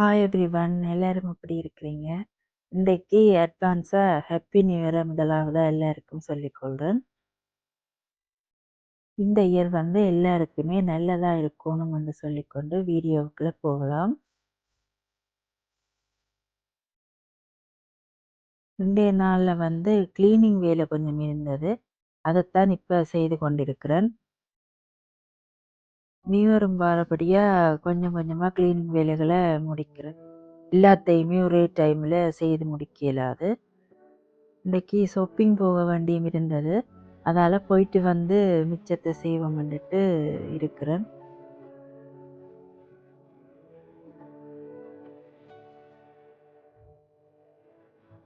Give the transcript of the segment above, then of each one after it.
Hi everyone எல்லாரும் எப்படி இருக்கிறீங்க? இன்றைக்கு அட்வான்ஸாக ஹாப்பி நியூ இயரை முதலாவதாக எல்லாருக்கும் சொல்லிக்கொள்கிறேன் இந்த இயர் வந்து எல்லாருக்குமே நல்லதாக இருக்கணும் என்று சொல்லிக்கொண்டு வீடியோவுக்குள்ள போகலாம். இன்றைய நாளில் வந்து க்ளீனிங் வேலை கொஞ்சம் இருந்தது. அதைத்தான் இப்போ செய்து கொண்டிருக்கிறேன். நியூ இயரும் கொஞ்சம் கொஞ்சமாக க்ளீனிங் வேலைகளை முடிக்கிறேன். எல்லாத்தையுமே ஒரே டைமில் செய்து முடிக்க இயலாது. இன்றைக்கி ஷாப்பிங் போக வேண்டியும் இருந்தது. அதால போயிட்டு வந்து மிச்சத்தை செய்வோம்னுட்டு இருக்கிறேன்.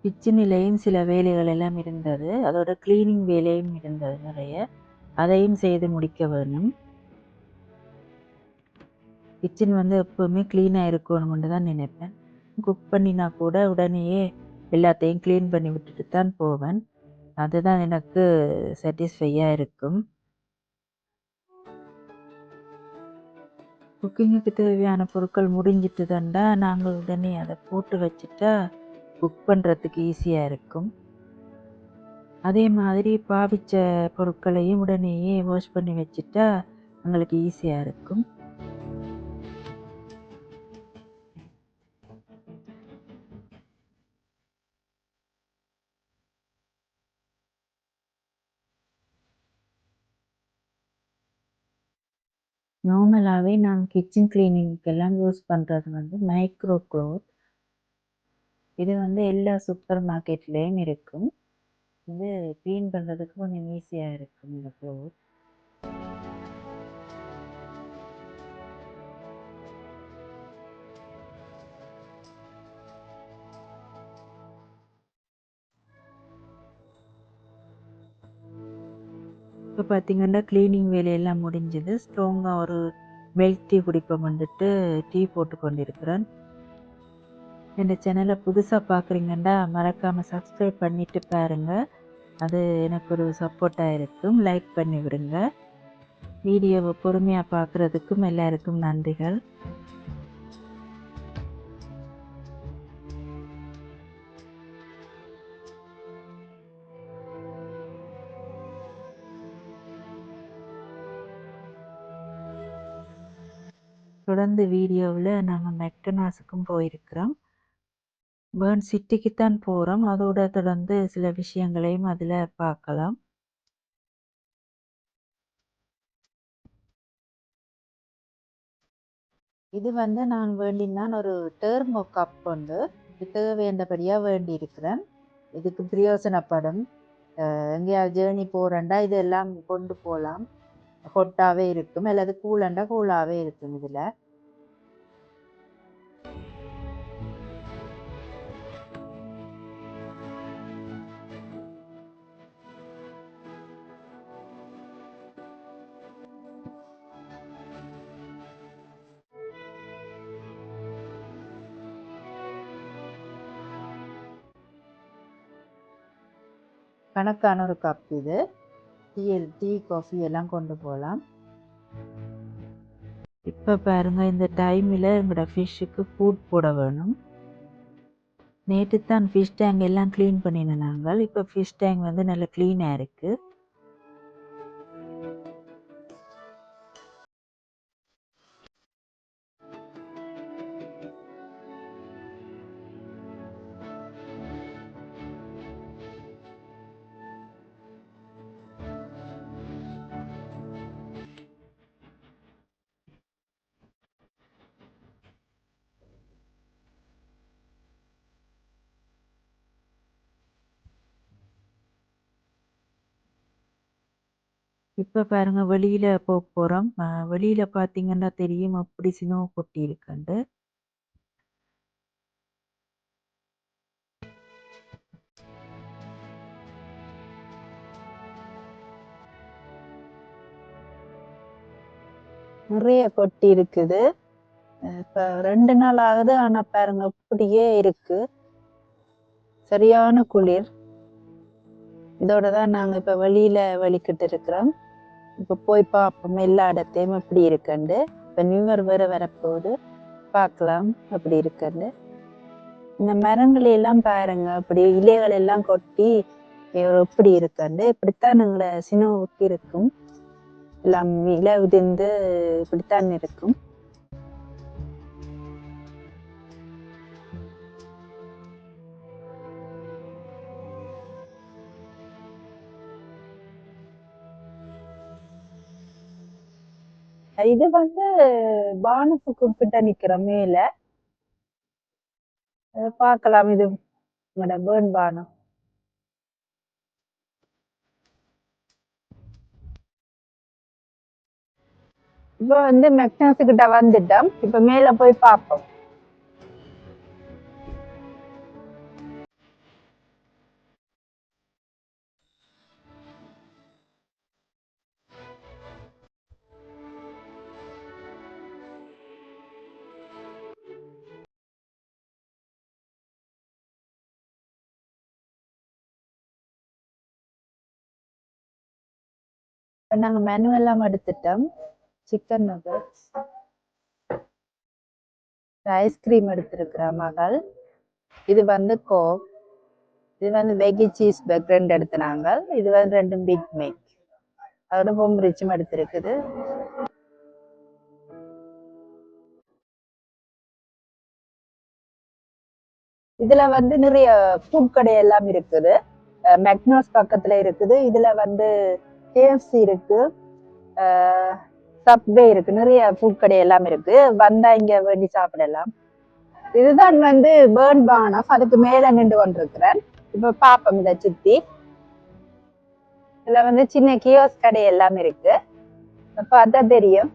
கிச்சனிலையும் சில வேலைகள் எல்லாம் இருந்தது. அதோட க்ளீனிங் வேலையும் இருந்தது நிறைய. அதையும் செய்து முடிக்க வேணும். கிச்சன் வந்து எப்போவுமே க்ளீனாக இருக்கணும்னு தான் நினைப்பேன். குக் பண்ணினா கூட உடனேயே எல்லாத்தையும் க்ளீன் பண்ணி விட்டுட்டு தான் போவேன். அதுதான் எனக்கு சாட்டிஸ்ஃபையாக இருக்கும். குக்கிங்குக்கு தேவையான பொருட்கள் முடிஞ்சிட்டு தண்டா நாங்கள் உடனே அதை போட்டு வச்சுட்டா குக் பண்ணுறதுக்கு ஈஸியாக இருக்கும். அதே மாதிரி பாவிச்ச பொருட்களையும் உடனேயே வாஷ் பண்ணி வச்சுட்டா எங்களுக்கு ஈஸியாக இருக்கும். நார்மலாகவே நான் கிச்சன் கிளீனிங்க்கெல்லாம் யூஸ் பண்ணுறது வந்து மைக்ரோ க்ளோத் இது வந்து எல்லா சூப்பர் மார்க்கெட்லேயும் இருக்கும். இது க்ளீன் பண்ணுறதுக்கு கொஞ்சம் ஈஸியாக இருக்கும் இந்த க்ளோத் இப்போ பார்த்தீங்கன்னா க்ளீனிங் வேலையெல்லாம் முடிஞ்சது. ஸ்ட்ராங்காக ஒரு மில்க் டீ குடிப்பம் வந்துட்டு டீ போட்டு கொண்டிருக்கிறேன் இந்த சேனலை புதுசாக பார்க்குறீங்கன்னா மறக்காமல் சப்ஸ்கிரைப் பண்ணிவிட்டு பாருங்கள் அது எனக்கு ஒரு சப்போர்ட்டாக இருக்கும். லைக் பண்ணி விடுங்க வீடியோவை பொறுமையாக பார்க்குறதுக்கும் எல்லாருக்கும் நன்றிகள். தொடர்ந்து வீடியோவில் நாங்கள் மெக்டனாஸுக்கும் போயிருக்கிறோம். பேர்ன் சிட்டிக்கு தான் போகிறோம் அதோட தொடர்ந்து சில விஷயங்களையும் அதில் பார்க்கலாம். இது வந்து நான் வேண்டினான் ஒரு டேர்மோ கப் வந்து இது வேண்டபடியாக வேண்டி இருக்கிறேன் இதுக்கு பிரயோசனப்படும். எங்கேயாவது ஜேர்னி போகிறேன்டா இதெல்லாம் கொண்டு போகலாம் ஹொட்டாகவே இருக்கும். அல்லது கூலண்டா கூலாகவே இருக்கும் இதில். கணக்கான ஒரு கப் இது. டீ டீ காஃபி எல்லாம் கொண்டு போகலாம். இப்போ பாருங்கள் இந்த டைமில் எங்களோட ஃபிஷ்ஷுக்கு ஃபுட் போட வேணும். நேற்று தான் ஃபிஷ் டேங்க் எல்லாம் க்ளீன் பண்ணினோம் நாங்கள். இப்போ ஃபிஷ் டேங்க் வந்து நல்லா க்ளீனாக இருக்குது இப்போ பாருங்க வெளியில போக போகிறோம் வெளியில பார்த்தீங்கன்னா தெரியும் அப்படி சினோ கொட்டி இருக்குண்டு. நிறைய கொட்டி இருக்குது. இப்போ ரெண்டு நாள் ஆகுது ஆனா பாருங்க அப்படியே இருக்கு. சரியான குளிர். இதோட தான் நாங்கள் இப்போ வெளியில் வலிக்கிட்டு இருக்கிறோம். இப்போ போய் பார்ப்போம். எல்லா இடத்தையும் எப்படி இருக்குண்டு இப்போ நியூவர் வேறு வரப்போகுது. பார்க்கலாம். அப்படி இருக்குண்டு இந்த மரங்களை எல்லாம் பாருங்க. அப்படி இலைகள் எல்லாம் கொட்டி எப்படி இருக்குண்டு இப்படித்தான் எங்களை சினவுக்கு இருக்கும். எல்லாம் இலை உதிர்ந்து இப்படித்தான் இருக்கும். இது வந்து பானத்துக்கு கிட்ட நிக்கிற மேல பார்க்கலாம் இது மேடம். பேர்ன் பானம் இப்ப வந்து மெக்னாஸ் கிட்ட வந்துட்டோம். இப்ப மேல போய் பார்ப்போம். நாங்கள் மெனு எல்லாம் எடுத்துட்டோம். சிக்கன் நகட்ஸ் ஐஸ்கிரீம் எடுத்திருக்கிற மகள். இது வந்து கோக் இது வந்து வெகி சீஸ் பர்க் ரெண்டு எடுத்துனாங்க. இது வந்து ரெண்டும் பிக் மேக் அதோட பொம்பரிச்சும் எடுத்திருக்குது. இதுல வந்து நிறைய பூக்கடை எல்லாம் இருக்குது. மெக்னோஸ் பக்கத்துல இருக்குது. இதுல வந்து கேஎஃப்சி இருக்கு. சப்வே இருக்கு. நிறைய ஃபுட் கடை எல்லாம் இருக்கு. வந்தா இங்க வேண்டி சாப்பிடலாம். இதுதான் வந்து பேர்ன் பானஃப் அதுக்கு மேல நின்று கொண்டிருக்கிறேன். இப்ப பாப்போம் இதை சுத்தி. இதுல வந்து சின்ன கியோஸ் கடை எல்லாம் இருக்கு. பார்த்தா தெரியும்.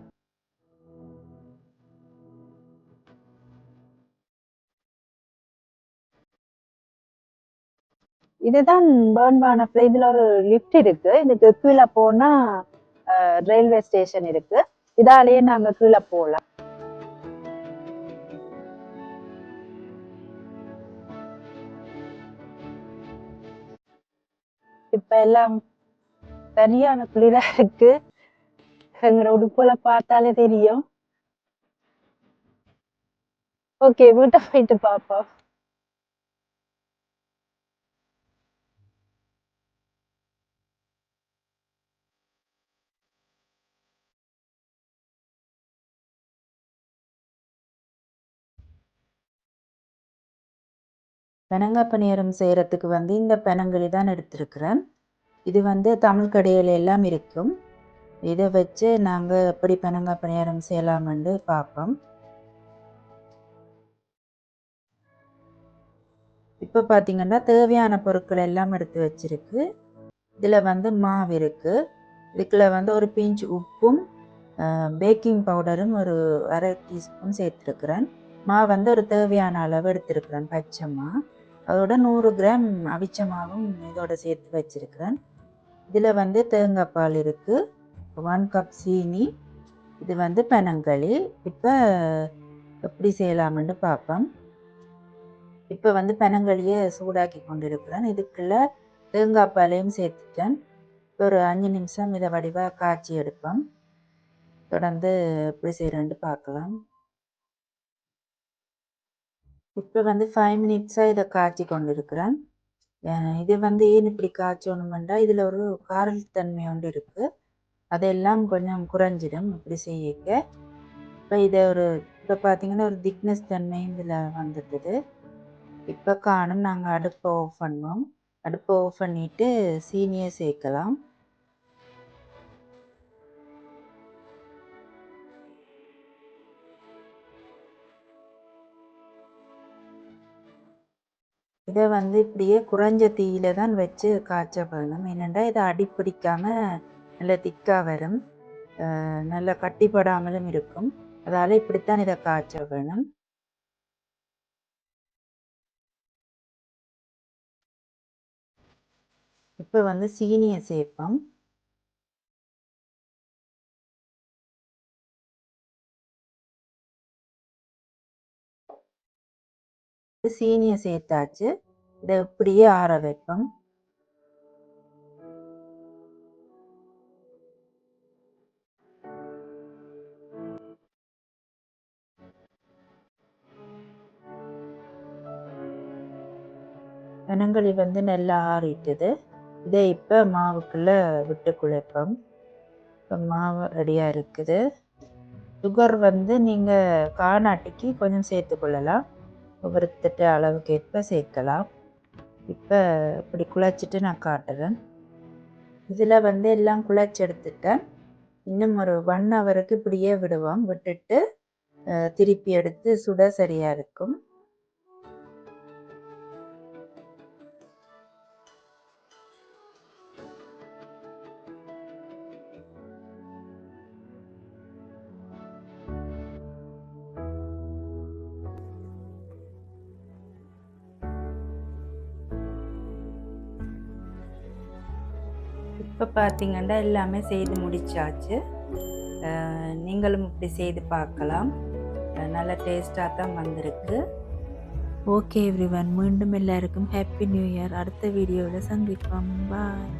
இதுதான் பேர்ன் பானஃப்ல இதுல ஒரு லிஃப்ட் இருக்கு. இதுக்கு கீழே போனா ரயில்வே ஸ்டேஷன் இருக்கு. இதாலேயே நாங்க கீழே போகலாம் இப்ப எல்லாம் சரியான குளிரா இருக்கு. எங்களோட உடுப்புல பார்த்தாலே தெரியும். ஓகே வீட்டை போயிட்டு பாப்போம். பெனங்காய் பணியாரம் செய்கிறதுக்கு வந்து இந்த பெனங்களி தான் எடுத்திருக்கிறேன். இது வந்து தமிழ் கடையில் எல்லாம் இருக்கும். இதை வச்சு நாங்கள் எப்படி பெனங்காய் பணியாரம் செய்யலாமென்று பார்ப்போம். இப்போ பார்த்திங்கன்னா தேவையான பொருட்கள் எல்லாம் எடுத்து வச்சிருக்கு. இதில் வந்து மாவு இருக்குது இதுக்குள்ள வந்து ஒரு பிஞ்ச் உப்பும் பேக்கிங் பவுடரும் ஒரு அரை டீஸ்பூன் சேர்த்துருக்குறேன். மாவு வந்து ஒரு தேவையான அளவு எடுத்துருக்குறேன் பச்சை மா அதோட நூறு கிராம் அவிச்ச மாவும் இதோட சேர்த்து வச்சுருக்கிறேன். இதில் வந்து தேங்காய் பால் இருக்குது ஒன் கப் சீனி. இது வந்து பெனங்களி இப்போ எப்படி செய்யலாம்னு பார்ப்போம். இப்போ வந்து பெனங்களியை சூடாக்கி கொண்டு இருக்கிறேன் இதுக்குள்ள தேங்காய் பாலையும் சேர்த்துட்டேன். ஒரு அஞ்சு நிமிஷம் இதை வடிவாக காய்ச்சி எடுப்போம். தொடர்ந்து எப்படி செய்கிறேன்ட்டு பார்க்கலாம். இப்போ வந்து ஃபைவ் மினிட்ஸாக இதை காய்ச்சி கொண்டு இருக்கிறேன் இது வந்து ஏன் இப்படி காய்ச்சணுமெண்டா இதில் ஒரு காரல் தன்மை ஒன்று இருக்குது அதெல்லாம் கொஞ்சம் குறைஞ்சிடும் இப்படி செய்யக்க. இப்போ இதை ஒரு இப்போ பார்த்தீங்கன்னா ஒரு திக்னஸ் தன்மை இதில் வந்துடுது இப்போ காணும் நாங்கள் அடுப்பை ஆஃப் பண்ணுவோம். அடுப்பை ஆஃப் பண்ணிவிட்டு சீனியை சேர்க்கலாம். இதை வந்து இப்படியே குறைஞ்ச தீயில தான் வச்சு காய்ச்ச வேணும். என்னென்னா இதை அடிப்பிடிக்காமல் நல்ல திக்காக வரும். நல்ல கட்டிப்படாமலும் இருக்கும். அதால் இப்படித்தான் இதை காய்ச்ச வேணும். இப்போ வந்து சீனியை சேர்ப்போம். சீனியை சேர்த்தாச்சு. இதை இப்படியே ஆற வைப்போம் இனங்களி வந்து நல்லா ஆறிட்டுது. இதை இப்போ மாவுக்குள்ளே விட்டு குழைப்போம். இப்போ மாவு ரெடியாக இருக்குது. சுகர் வந்து நீங்கள் காணாட்டிக்கு கொஞ்சம் சேர்த்து கொள்ளலாம். ஒவ்வொருத்தட்ட அளவுக்கு ஏற்ப சேர்க்கலாம். இப்போ இப்படி குழச்சிட்டு நான் காட்டுறேன். இதில் வந்து எல்லாம் குழைச்சி எடுத்துட்டேன். இன்னும் ஒரு ஒன் ஹவருக்கு இப்படியே விடுவோம். விட்டுட்டு திருப்பி எடுத்து சுட சரியாக இருக்கும். இப்போ பார்த்தீங்கன்னா எல்லாமே செய்து முடிச்சாச்சு. நீங்களும் இப்படி செய்து பார்க்கலாம். நல்ல டேஸ்ட்டாக தான் வந்திருக்கு. ஓகே எவ்ரி ஒன் மீண்டும் எல்லாருக்கும் ஹாப்பி நியூ இயர் அடுத்த வீடியோவில் சந்திப்போம். பாய்